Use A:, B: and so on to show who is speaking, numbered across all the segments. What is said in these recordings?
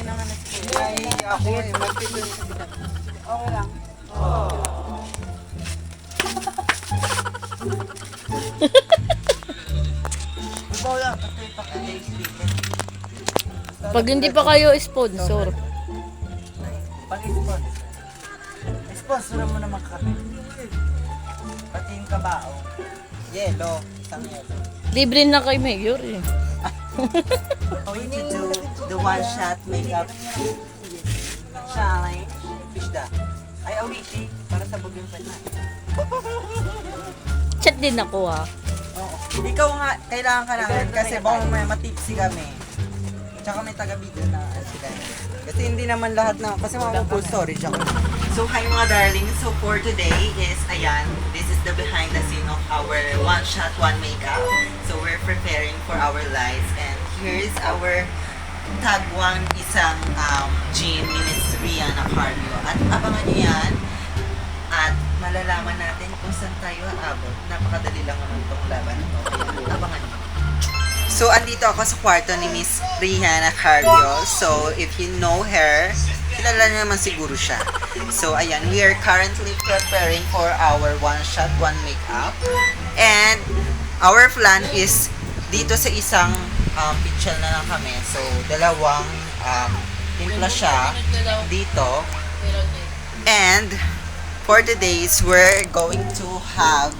A: Ay, naman na siguro. Ay, ako eh.
B: Magpito. Okay lang. Oh. Ikaw lang, kasi paka-speaker.
C: Pag hindi pa kayo sponsor.
B: Pag-sponsor. Sponsor mo naman kami. Pati yung kabao. Yelo. Isang yelo.
C: Libre na kay Mayor eh.
B: We need to do the one shot makeup challenge. Fishda. Ay, awiti. Para sa bugyung pa na.
C: Chat din ako ah.
B: Oo. Ikaw nga, kailangan ka namin kasi baka may matipsy kami. Tsaka may taga-video na ano sila. Kasi hindi naman lahat na, kasi mga full storage ako. So, hi mga darling. So, for today is, ayan, this is the behind the scene of our one shot, one makeup. So, we're preparing for our lives. And here is our tagwang isang um, jean ni Miss Rihanna Cardio. At abangan niyo yan. At malalaman natin kung saan tayo aabot. Napakadali lang naman itong laban na to. Kaya abangan niyo. So, andito ako sa kwarto ni Miss Rihanna Cardio. So, if you know her, kilala niyo naman siguro siya. So, ayan, we are currently preparing for our one shot, one makeup. And, our plan is dito sa isang um, picture na lang kami. So, dalawang um, timpla siya dito. And, for today's, we're going to have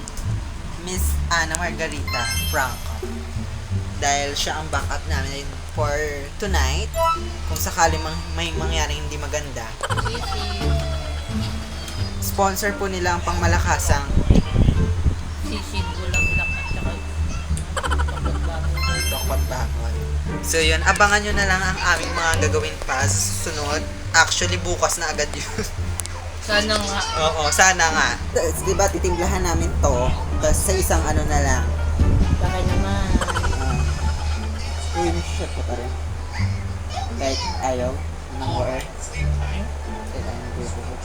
B: Miss Ana Margarita Franco. Dahil siya ang backup namin for tonight. Kung sakali mang, may mangyaring hindi maganda. Sponsor po nila ang pangmalakasang
C: Sisid ko lang lang at saka
B: Bangon. So yun, abangan nyo na lang ang aming mga gagawin pa sa susunod. Actually, bukas na agad yun.
C: sana nga.
B: Oo, sana nga. Di ba, titimplahan namin to. Tapos, sa isang ano na lang. Uh, uy, may shot ko pa rin. Kahit ayaw ng war. Kahit ayaw ng bubuhok.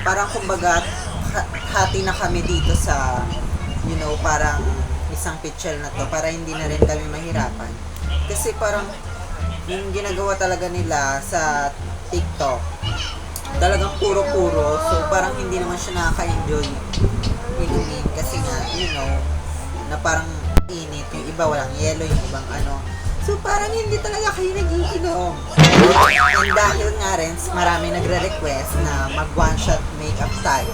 B: Parang kumbaga, ha- hati na kami dito sa, you know, parang isang picture na to para hindi na rin kami mahirapan. Kasi parang yung ginagawa talaga nila sa TikTok, talagang puro-puro. So parang hindi naman siya nakaka-enjoy inumin kasi nga, you know, na parang init. Yung iba walang yellow, yung ibang ano. So parang hindi talaga kayo nagiinom. And dahil nga rin, marami nagre-request na mag one shot makeup tayo.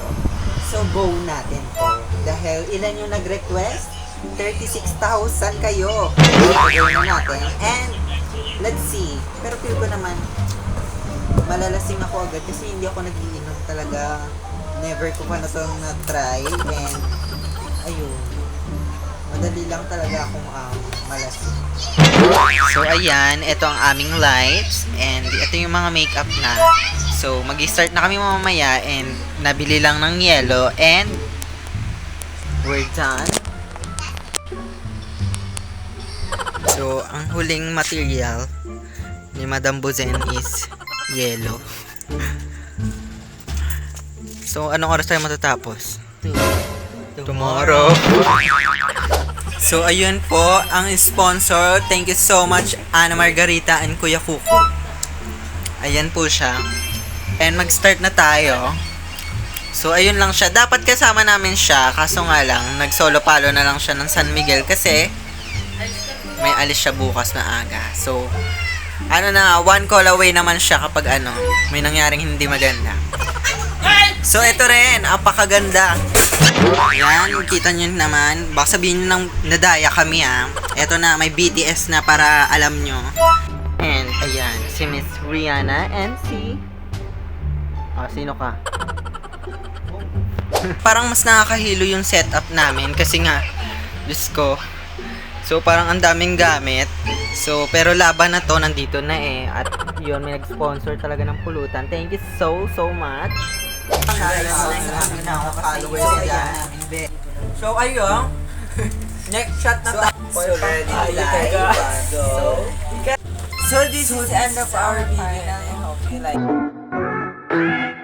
B: So go natin to. Dahil ilan yung nag-request? 36,000 kayo. Gagawin na natin. And let's see. Pero feel ko naman, malalasing ako agad kasi hindi ako nagiinom talaga. Never ko pa na itong na-try. And ayun. Madali lang talaga akong um, malasing. So, ayan. Ito ang aming lights. And ito yung mga makeup na. So, mag-start na kami mamaya. And nabili lang ng yellow. And we're done. So, ang huling material ni Madam Buzen is yellow. so, anong oras tayo matatapos? Tomorrow. So, ayun po, ang sponsor. Thank you so much, Ana Margarita and Kuya Kuko. Ayan po siya. And mag-start na tayo. So, ayun lang siya. Dapat kasama namin siya. Kaso nga lang, nag-solo palo na lang siya ng San Miguel kasi may alis siya bukas na aga. So, ano na, one call away naman siya kapag ano, may nangyaring hindi maganda. So, ito rin, apakaganda. Yan, kita nyo naman. Baka sabihin nyo nang nadaya kami ah. Ito na, may BTS na para alam nyo. And, ayan, si Miss Rihanna and si... Ah, sino ka? parang mas nakakahilo yung setup namin kasi nga, Diyos ko. So, parang ang daming gamit. So, pero laban na to, nandito na eh. At yun, may nag-sponsor talaga ng pulutan. Thank you so, so much. So, ayun. Next shot na tayo. Already live. So, so, this is the end of our video. I hope you like